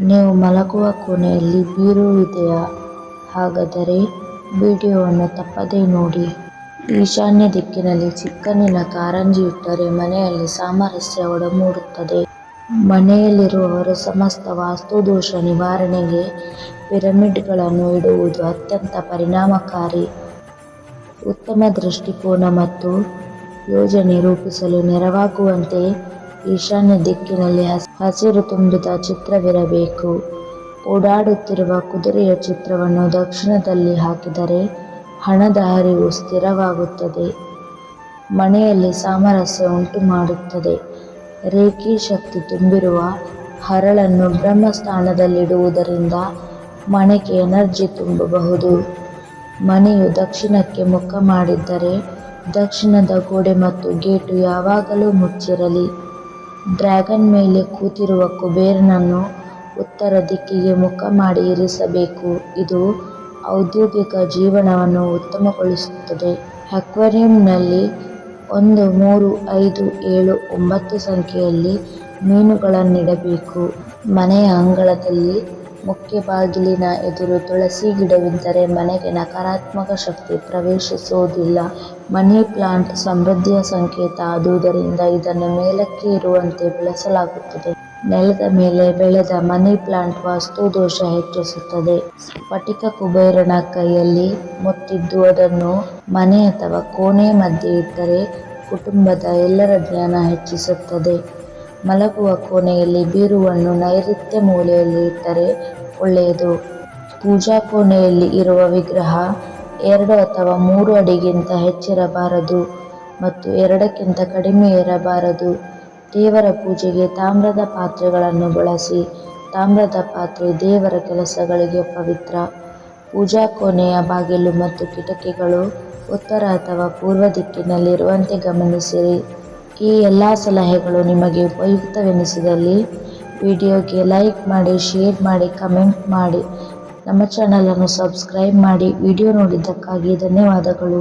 ನೀವು ಮಲಗುವ ಕೋಣೆಯಲ್ಲಿ ಬೀರು ಇದೆಯಾ? ಹಾಗಾದರೆ ವಿಡಿಯೋವನ್ನು ತಪ್ಪದೇ ನೋಡಿ. ಈಶಾನ್ಯ ದಿಕ್ಕಿನಲ್ಲಿ ಚಿಕ್ಕನಿನ ಕಾರಂಜಿ ಇಟ್ಟರೆ ಮನೆಯಲ್ಲಿ ಸಾಮರಸ್ಯ ಒಡಮೂಡುತ್ತದೆ. ಮನೆಯಲ್ಲಿರುವವರು ಸಮಸ್ತ ವಾಸ್ತುದೋಷ ನಿವಾರಣೆಗೆ ಪಿರಮಿಡ್ಗಳನ್ನು ಇಡುವುದು ಅತ್ಯಂತ ಪರಿಣಾಮಕಾರಿ. ಉತ್ತಮ ದೃಷ್ಟಿಕೋನ ಮತ್ತು ಯೋಜನೆ ರೂಪಿಸಲು ನೆರವಾಗುವಂತೆ ಈಶಾನ್ಯ ದಿಕ್ಕಿನಲ್ಲಿ ಹಸಿರು ತುಂಬಿದ ಚಿತ್ರವಿರಬೇಕು. ಓಡಾಡುತ್ತಿರುವ ಕುದುರೆಯ ಚಿತ್ರವನ್ನು ದಕ್ಷಿಣದಲ್ಲಿ ಹಾಕಿದರೆ ಹಣದ ಹರಿವು ಸ್ಥಿರವಾಗುತ್ತದೆ. ಮನೆಯಲ್ಲಿ ಸಾಮರಸ್ಯ ಉಂಟು ಮಾಡುತ್ತದೆ ರೇಖಿ ಶಕ್ತಿ ತುಂಬಿರುವ ಹರಳನ್ನು ಬ್ರಹ್ಮಸ್ಥಾನದಲ್ಲಿಡುವುದರಿಂದ ಮನೆಗೆ ಎನರ್ಜಿ ತುಂಬಬಹುದು. ಮನೆಯು ದಕ್ಷಿಣಕ್ಕೆ ಮುಖ ಮಾಡಿದ್ದರೆ ದಕ್ಷಿಣದ ಗೋಡೆ ಮತ್ತು ಗೇಟು ಯಾವಾಗಲೂ ಮುಚ್ಚಿರಲಿ. ಡ್ರ್ಯಾಗನ್ ಮೇಲೆ ಕೂತಿರುವ ಕುಬೇರನನ್ನು ಉತ್ತರ ದಿಕ್ಕಿಗೆ ಮುಖ ಮಾಡಿ ಇರಿಸಬೇಕು. ಇದು ಔದ್ಯೋಗಿಕ ಜೀವನವನ್ನು ಉತ್ತಮಗೊಳಿಸುತ್ತದೆ. ಅಕ್ವೇರಿಯಂನಲ್ಲಿ ಒಂದು, ಮೂರು, ಐದು, ಏಳು, ಒಂಬತ್ತು ಸಂಖ್ಯೆಯಲ್ಲಿ ಮೀನುಗಳನ್ನಿಡಬೇಕು. ಮನೆಯ ಅಂಗಳದಲ್ಲಿ ಮುಖ್ಯ ಬಾಗಿಲಿನ ಎದುರು ತುಳಸಿ ಗಿಡವಿದ್ದರೆ ಮನೆಗೆ ನಕಾರಾತ್ಮಕ ಶಕ್ತಿ ಪ್ರವೇಶಿಸುವುದಿಲ್ಲ. ಮನಿ ಪ್ಲಾಂಟ್ ಸಮೃದ್ಧಿಯ ಸಂಕೇತ. ಆದುದರಿಂದ ಇದನ್ನು ಮೇಲಕ್ಕೆ ಇರುವಂತೆ ಬೆಳೆಸಲಾಗುತ್ತದೆ. ನೆಲದ ಮೇಲೆ ಬೆಳೆದ ಮನಿ ಪ್ಲಾಂಟ್ ವಾಸ್ತು ದೋಷ ಹೆಚ್ಚಿಸುತ್ತದೆ. ಸ್ಫಟಿಕ ಕುಬೇರನ ಕೈಯಲ್ಲಿ ಮುತ್ತಿದ್ದು ಅದನ್ನು ಮನೆ ಅಥವಾ ಕೋಣೆ ಮಧ್ಯೆ ಇದ್ದರೆ ಕುಟುಂಬದ ಎಲ್ಲರ ಜ್ಞಾನ ಹೆಚ್ಚಿಸುತ್ತದೆ. ಮಲಗುವ ಕೋಣೆಯಲ್ಲಿ ಬೀರುವನ್ನು ನೈಋತ್ಯ ಮೂಲೆಯಲ್ಲಿ ಇಟ್ಟರೆ ಒಳ್ಳೆಯದು. ಪೂಜಾ ಕೋಣೆಯಲ್ಲಿ ಇರುವ ವಿಗ್ರಹ ಎರಡು ಅಥವಾ ಮೂರು ಅಡಿಗಿಂತ ಹೆಚ್ಚಿರಬಾರದು ಮತ್ತು ಎರಡಕ್ಕಿಂತ ಕಡಿಮೆ ಇರಬಾರದು. ದೇವರ ಪೂಜೆಗೆ ತಾಮ್ರದ ಪಾತ್ರೆಗಳನ್ನು ಬಳಸಿ, ತಾಮ್ರದ ಪಾತ್ರೆ ದೇವರ ಕೆಲಸಗಳಿಗೆ ಪವಿತ್ರ. ಪೂಜಾ ಕೋಣೆಯ ಬಾಗಿಲು ಮತ್ತು ಕಿಟಕಿಗಳು ಉತ್ತರ ಅಥವಾ ಪೂರ್ವ ದಿಕ್ಕಿನಲ್ಲಿರುವಂತೆ ಗಮನಿಸಿರಿ. ಈ ಎಲ್ಲ ಸಲಹೆಗಳು ನಿಮಗೆ ಉಪಯುಕ್ತವೆನಿಸಿದಲ್ಲಿ ವಿಡಿಯೋಗೆ ಲೈಕ್ ಮಾಡಿ, ಶೇರ್ ಮಾಡಿ, ಕಮೆಂಟ್ ಮಾಡಿ. ನಮ್ಮ ಚಾನಲನ್ನು ಸಬ್ಸ್ಕ್ರೈಬ್ ಮಾಡಿ. ವಿಡಿಯೋ ನೋಡಿದ್ದಕ್ಕಾಗಿ ಧನ್ಯವಾದಗಳು.